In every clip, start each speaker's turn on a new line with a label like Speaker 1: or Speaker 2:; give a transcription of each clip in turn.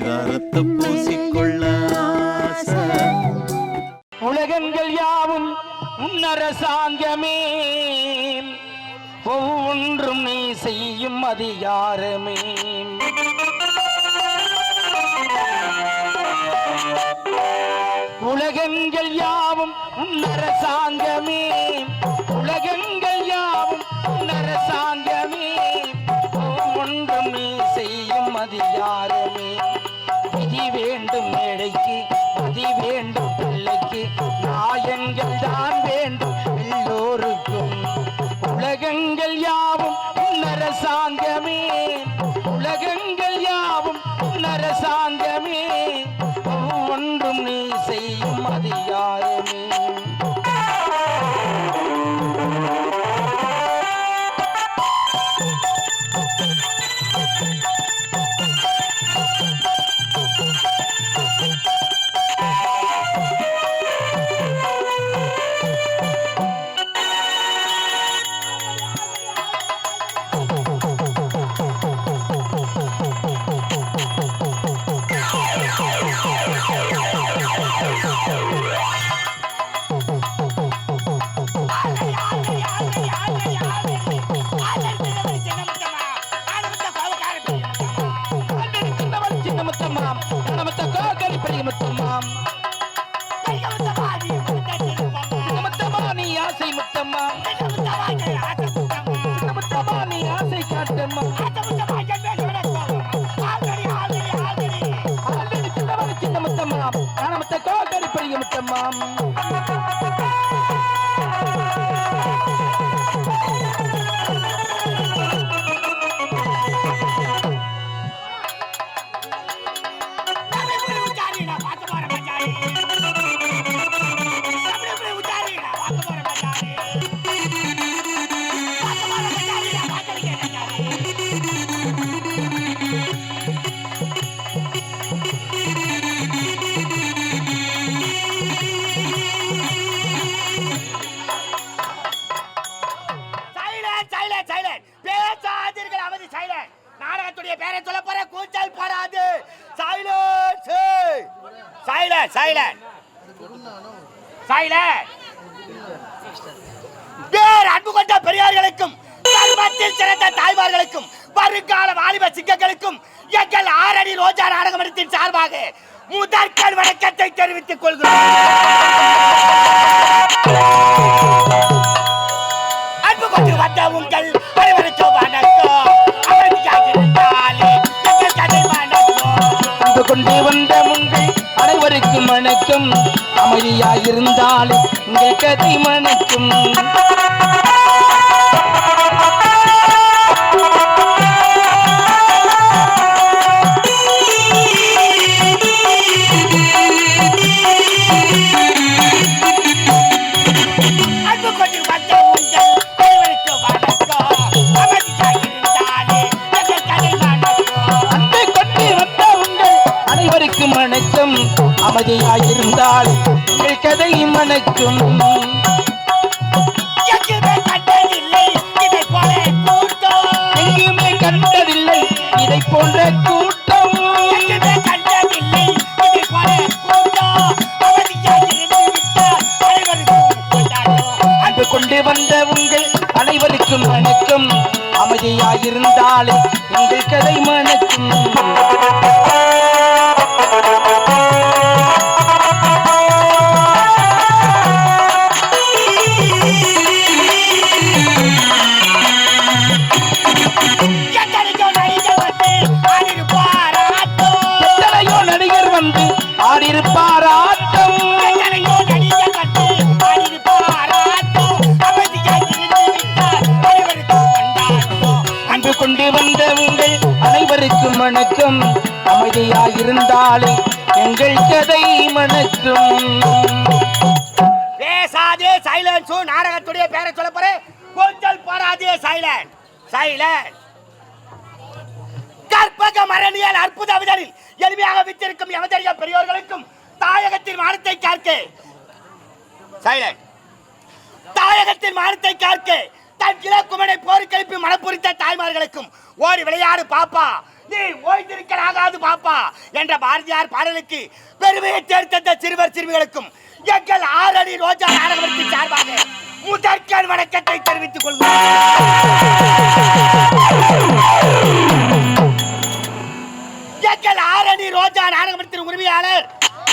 Speaker 1: பரிதாரத்தை பூசிக்கொள்ள
Speaker 2: உலகங்கள் யாவும் உன்னரசாங்கமே ஒவ்வொன்றும் நீ செய்யும் அதிகாரமே. உலகங்கள் யாவும் உன்னரசாங்கமே உலகங்கள் யாவும் உன்னரசாங்கமே
Speaker 3: Yeah. நாம் பேரை சொல்ல போற கூச்சல் பாடாது. சைலன்ஸ் சைலண்ட் சைலண்ட் சைலண்ட் பேர் அன்பு கொண்ட பெரியார்களுக்கும் தர்மத்தில் சிறந்த தாய்மார்களுக்கும் வருங்கால வாலிப சிங்கங்களுக்கும் எங்கள் ஆரணி ரோஜா நாடகமன்றத்தின் சார்பாக முதற்கண் வணக்கத்தை தெரிவித்துக் கொள்கிறோம். அன்பு கொண்டு வந்த உங்கள்
Speaker 2: கொண்டு வந்த உங்கள் அனைவருக்கும் வணக்கம். அமைதியாயிருந்தால் உங்கள் கதை மணக்கும்.
Speaker 3: வணக்கம்
Speaker 2: அமைதியாயிருந்தால் உங்கள் கதை மணக்கும்.
Speaker 3: எங்குமே கண்டதில்லை இதை
Speaker 2: போன்ற கூட்டம். அன்பு கொண்டு வந்த உங்கள் அனைவருக்கும் வணக்கம். அமைதியாயிருந்தால் உங்கள் கதை மணக்கும். அமைதியாயிருந்தாலே எங்கள் கதை மணக்கும்.
Speaker 3: பேசாதே சைலன்ஸ் நாடகத்துடைய பேரை சொல்ல போறேன். கொஞ்சம் பாடாதே சைலன் சைலன் கற்பக மரணியல் அற்புத அவதரில் எளிமையாக வித்திருக்கும் எவதரிய பெரியோர்களுக்கும் தாயகத்தின் மானத்தை காக்க சைலன் தாயகத்தின் மானத்தை காக்க தன் இளக்குமனை போருக்கு எழுப்பி மனப்புரித்த தாய்மார்களுக்கும் ஓடி விளையாடு பாப்பா. நீ ஓய்ந்திருக்கலாகாது பாப்பா என்ற பாரதியார் பாடலுக்கு பெருமையை தேர்ந்தெடுத்த சிறுவர் சிறுமிகளுக்கும் எங்கள் ஆறடி ரோஜா நாடகத்தின் சார்பாக முதற்கண் வணக்கத்தை தெரிவித்துக் கொள்கிறோம். எங்கள் ஆரணி ரோஜா நாடகத்தின் உரிமையாளர்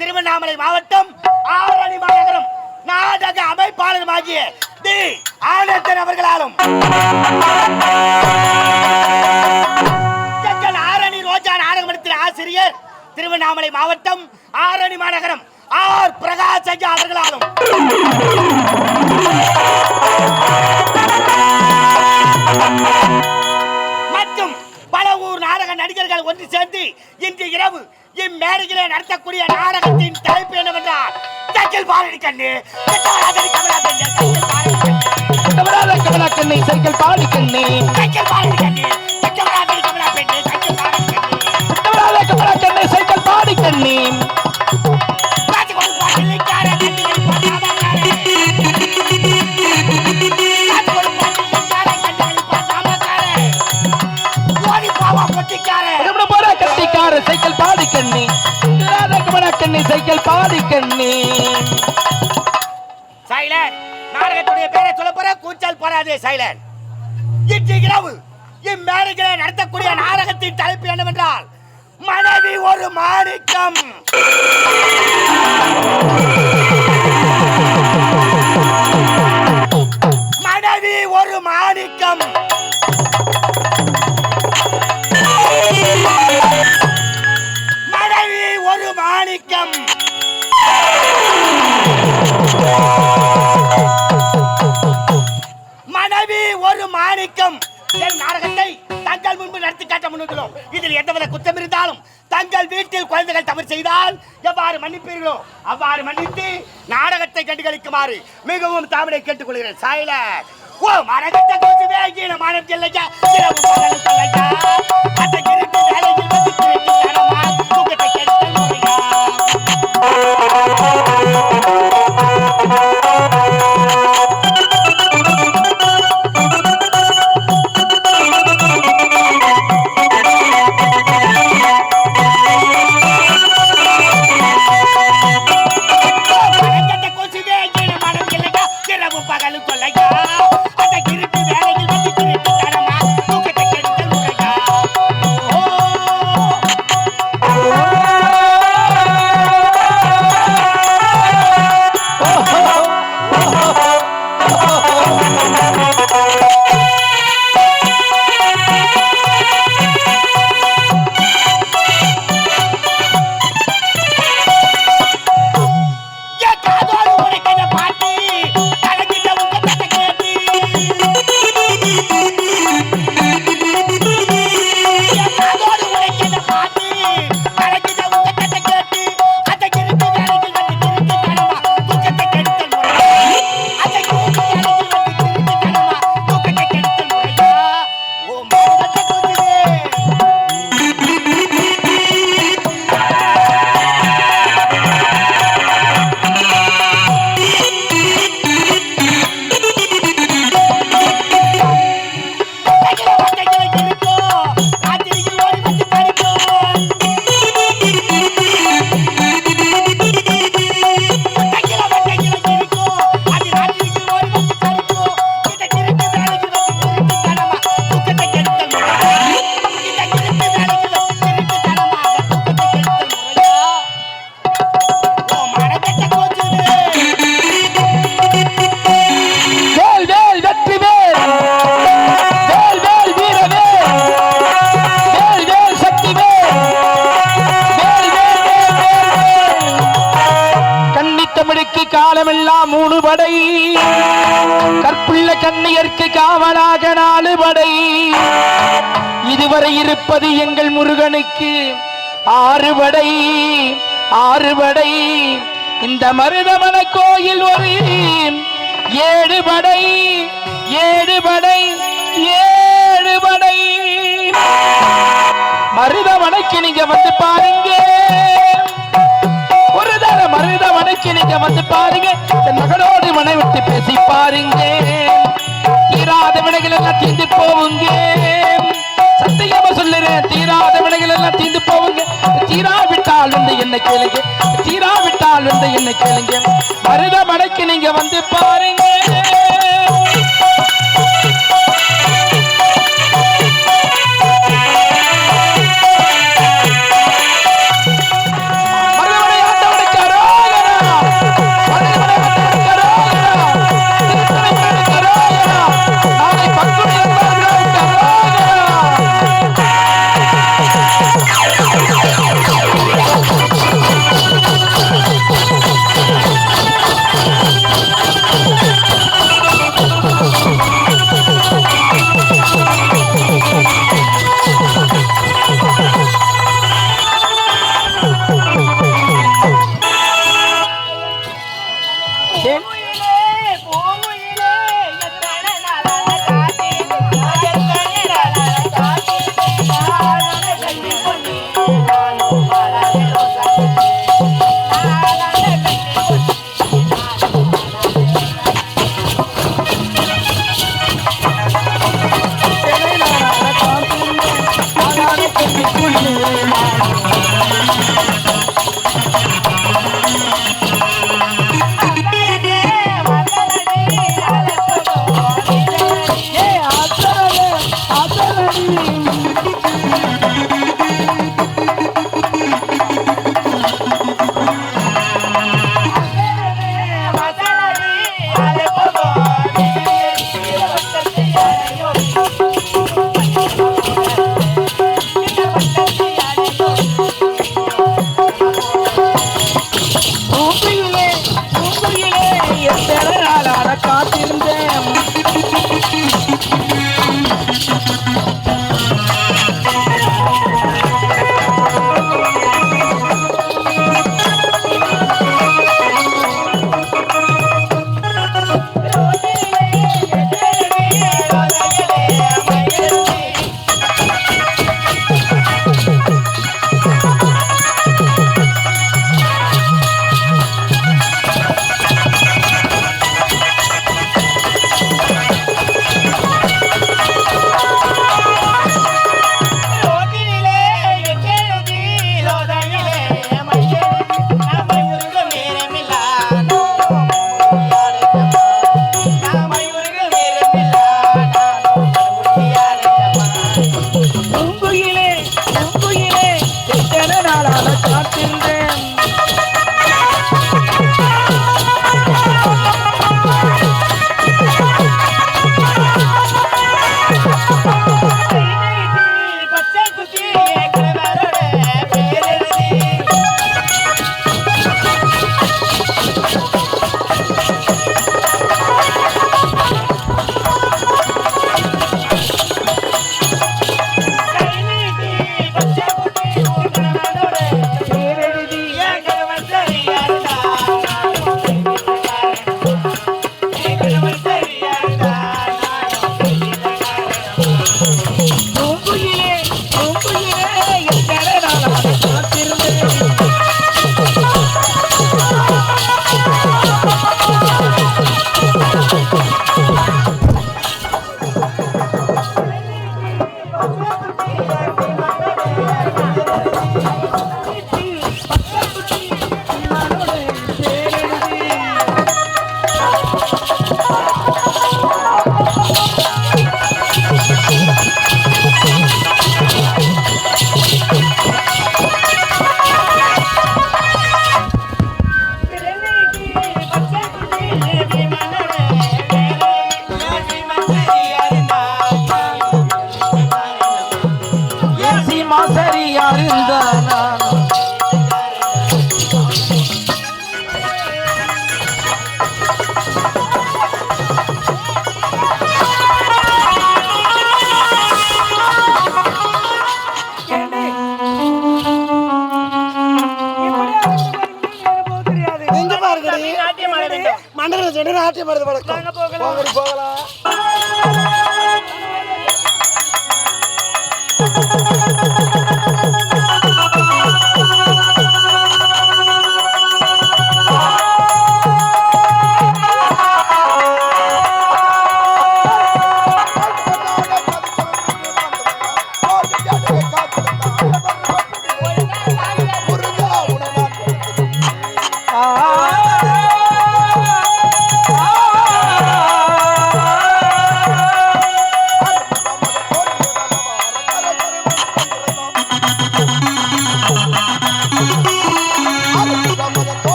Speaker 3: திருவண்ணாமலை மாவட்டம் ஆரணி மாநகரம் நாடக அமைப்பாளருமாகிய தி ஆனந்தன் அவர்களாலும். திருவண்ணாமலை மாவட்டம் ஆரணி மாநகரம். ஆர் பிரகாஷ் ஐயா அவர்களாலும். மற்றும் பல ஊர் நாடக நடிகர்கள் ஒன்று சேர்ந்து இன்று இரவு இம்மேடையிலே நடத்தக்கூடிய நாடகத்தின் தலைப்பு என்னவென்றால் தக்கில் பாரடி கண்ணு. தக்காராதடி கமலா பெண்ணு, தக்கில் பாரடி கண்ணு,
Speaker 2: கமலா கண்ணை சைக்கிள் பாடி கண்ணே.
Speaker 3: தக்கில் பாரடி கண்ணு, தக்காராதடி கமலா பெண்ணு,
Speaker 2: சைக்கிள் பாடி கண்ணே கண்ணை சைக்கிள் பாடி கண்ணே
Speaker 3: சைலன் நாடகத்துடைய பேரை சொல்ல போற கூச்சல் போறாதே சைலன் இன்று இரவு இம்மேடைகளை நடத்தக்கூடிய நாடகத்தின் தலைப்பு என்னவென்றால் ஆறு ஒரு மாணிக்கம் மனைவி ஒரு மாணிக்கம். மனைவி ஒரு மாணிக்கம். மனைவி ஒரு மாணிக்கம். என் நாடகத்தை தங்கள் முன்பு நடத்தி காட்ட முன்னுகிறோம் இதில் எந்தவித குற்றம் இருந்தாலும் தங்கள் வீட்டில் குழந்தைகள் தவறு செய்தால் எவ்வாறு மன்னிப்பீர்களோ அவ்வாறு மன்னித்து நாடகத்தை கண்டுகளிக்குமாறு மிகவும் தாமரை கேட்டுக்கொள்கிறேன். சாயில ஓ மரகத்தை குறித்து இல்லையா? இரவு அந்த இருட்டு வேலையில்
Speaker 2: இதுவரை இருப்பது எங்கள் முருகனுக்கு. ஆறுபடை ஆறுபடை. இந்த மருதமன கோயில் ஒரு ஏழு படை ஏழு படை ஏழு படை மருதமனைக்கு நீங்க வந்து பாருங்க. ஒரு தர மருதமனைக்கு நீங்க வந்து பாருங்க. மகனோடு மனை விட்டு பேசி பாருங்க. இராத விடைகள் எல்லாம் தீர்ந்து போவுங்க
Speaker 3: சத்தியமா சொல்லுறேன் தீராத வினைகள் எல்லாம் தீந்து போவுங்க தீராவிட்டால் வந்து என்ன கேளுங்க. தீராவிட்டால் வந்து என்ன கேளுங்க. மருதமடைக்கு நீங்க வந்து பாருங்க.
Speaker 4: quiere y.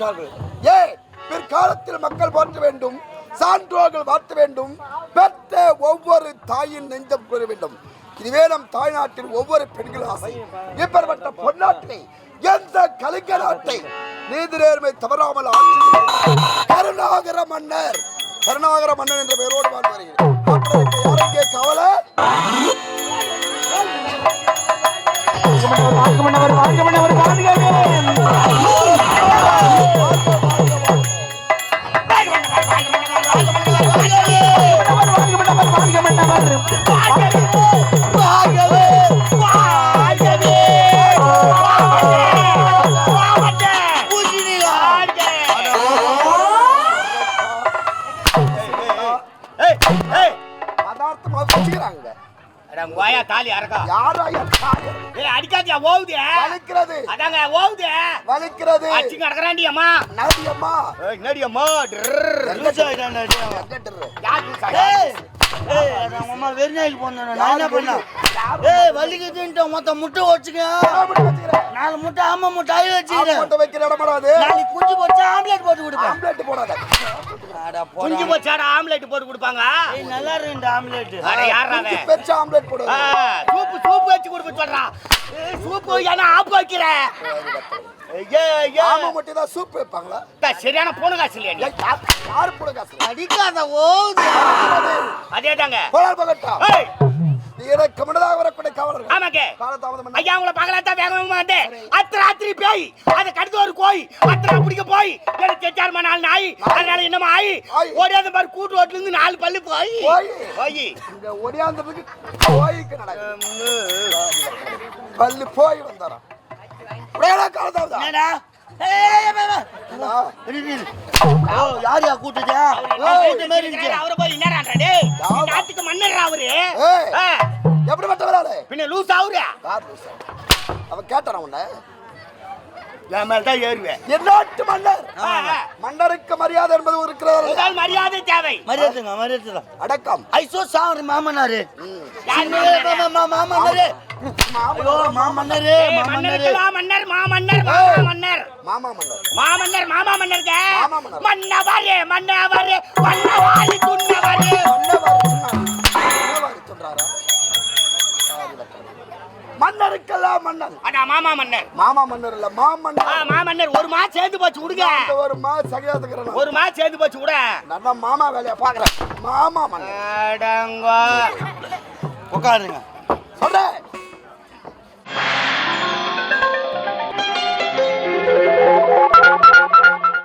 Speaker 4: பார்க்கிறார்கள் ஏ பிற்காலத்தில் மக்கள் போற்ற வேண்டும் சான்றோர்கள் வாழ்த்த வேண்டும் பெற்ற ஒவ்வொரு தாயின் நெஞ்சம் கூற வேண்டும். இதுவே நம் தாய்நாட்டில் ஒவ்வொரு பெண்கள் ஆசை. இப்பேற்பட்ட பொன்னாட்டை எந்த கலிங்க நாட்டை நீதி நேர்மை தவறாமல் ஆட்சி கருணாகர மன்னர் கருணாகர மன்னர் என்ற பெயரோடு வாழ்ந்து வருகிறேன். கவலை? இருக்க யாருக்கே
Speaker 2: வாழ்க்கமன்னவர் வாழ்க்கமன்னவர்
Speaker 4: வலிக்கிறது
Speaker 3: அதாங்க ஓவுதே?
Speaker 4: வலிக்கிறது.
Speaker 3: அடிச்சு கடக்கறாண்டி அம்மா.
Speaker 4: நதியம்மா
Speaker 3: ஏய் நடி அம்மா?
Speaker 5: அம்மா வெறிநாய்க்கு போனேன் நான் என்ன பண்ணேன்? ஏய் வலிக்குதுன்ட்டு மொத்த முட்டை வச்சுக்க நாலு முட்டை ஆமா முட்டை ஆகி வச்சுக்கிறேன்.
Speaker 4: வைக்கிற இடமா
Speaker 5: நாளைக்கு குஞ்சு போச்சு ஆம்லேட் போட்டு கொடுப்பேன்.
Speaker 4: ஆம்லெட் போடாத.
Speaker 3: குஞ்சு போச்சாடா ஆம்லெட் போட்டு கொடுப்பாங்க.
Speaker 5: ஏய், நல்லா இருக்கு இந்த ஆம்லேட்
Speaker 3: அட யாரா அவன்?
Speaker 4: பெருசா ஆம்லெட் போடுவது
Speaker 3: சூப்பு சூப்பு வச்சு கொடுப்ப சொல்றான் ஏய், சூப்பு ஏன்னா ஆப்பு வைக்கிற. ஏய், ஏய்,
Speaker 4: ஆமா. மட்டும் தான் சூப் வைப்பாங்களா?
Speaker 3: சரியான போன காசு இல்லையா
Speaker 4: யார்- போட காசு?
Speaker 5: அடிக்காத ஓது
Speaker 3: அதே தாங்க
Speaker 4: போலார் பகட்டா. எனக்கு முன்னதாக வரக்கூடிய காவலர்கள்.
Speaker 3: ஆமாங்க.
Speaker 4: காலதாமதம் என்ன?
Speaker 3: ஐயா உங்களை பகலாத்தான் வேக வேகமா வந்தேன். அத்து ராத்திரி பேய் அதை கடுத்து ஒரு கோய் அத்தனை பிடிக்க போய் எனக்கு நாலு நாய் அதனால என்னமா ஆயி. ஓடியாத மாதிரி கூட்டு ஓட்டுல இருந்து நாலு பல்லு போய்.
Speaker 4: போய். இங்க ஒடியாந்ததுக்கு போய்க்கு நடக்கும் பல்லு போய் வந்தாராம் காலதாமதம்.
Speaker 5: என்னடா? ஏய், ஏய், ஏய், ஏய். இரு, இரு, இரு. ஓ யார் யா கூட்டுச்சா
Speaker 3: அவரை போய் என்னடா டேய்? நாட்டுக்கு மன்னர் அவரு?
Speaker 4: எப்படி மட்டும்
Speaker 3: பின்ன லூஸ்
Speaker 4: லூசா? அவன் கேட்டான் உன்னை?
Speaker 3: என் மேல தான் ஏறுவேன்.
Speaker 4: எந்நாட்டு மன்னர். மன்னருக்கு மரியாதை என்பது இருக்கிறது
Speaker 3: முதல் மரியாதை தேவை.
Speaker 5: மரியாதைங்க மரியாதை
Speaker 4: அடக்கம்.
Speaker 5: ஐசோ சார் மாமனாரு மாமனாரு ஐயோ மாமனாரு மாமனாரு
Speaker 3: மன்னருக்கெல்லாம் மன்னர் மாமன்னர்
Speaker 4: ஏய்.
Speaker 3: மன்னர்.
Speaker 4: மாமா மன்னர்.
Speaker 3: மாமன்னர் மாமா
Speaker 4: மன்னர்.
Speaker 3: மன்னவரே மன்னவரே மன்னவாரி துன்னவரே.
Speaker 4: மன்னவாரி. மன்னருக்கெல்லாம் மன்னன்
Speaker 3: அடா மாமா மன்னர்.
Speaker 4: மாமா மன்னர் இல்ல மாமன்னர்
Speaker 3: ஆ, மாமன்னர் ஒரு மா சேர்ந்து போச்சு விடுங்க.
Speaker 4: இந்த ஒரு மா சகியாதுக்கிறேன்
Speaker 3: ஒரு மா சேர்ந்து போச்சு விட.
Speaker 4: நல்லா மாமா வேலையை பாக்குறேன் மாமா மன்னர்.
Speaker 3: அடங்கோ.
Speaker 5: உட்காருங்க.
Speaker 4: சொல்றேன்.